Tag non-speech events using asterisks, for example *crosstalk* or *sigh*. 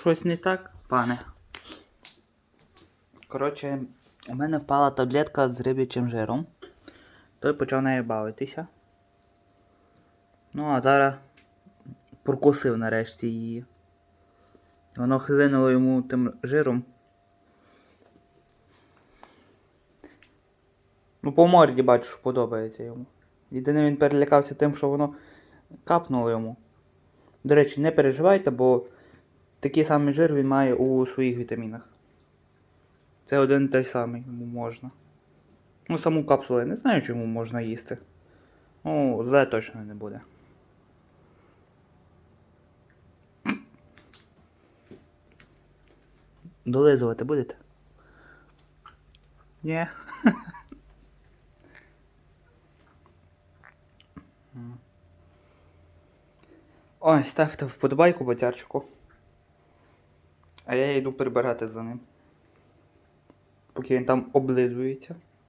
Щось не так, пане. Коротше, у мене впала таблетка з риб'ячим жиром. Той почав нею бавитися. Ну, а зараз прокусив нарешті її. Воно хлинуло йому тим жиром. Ну, по морді бачу, що подобається йому. Єдине він перелякався тим, що воно капнуло йому. До речі, не переживайте, бо такий самий жир він має у своїх вітамінах. Це один той самий йому можна. Ну, саму капсулу я не знаю, чому можна їсти. Ну, зле точно не буде. Долизувати будете? Ні. *laughs* Ось ставте вподобайку бацярчику. А я йду прибирати за ним. Поки він там облизується.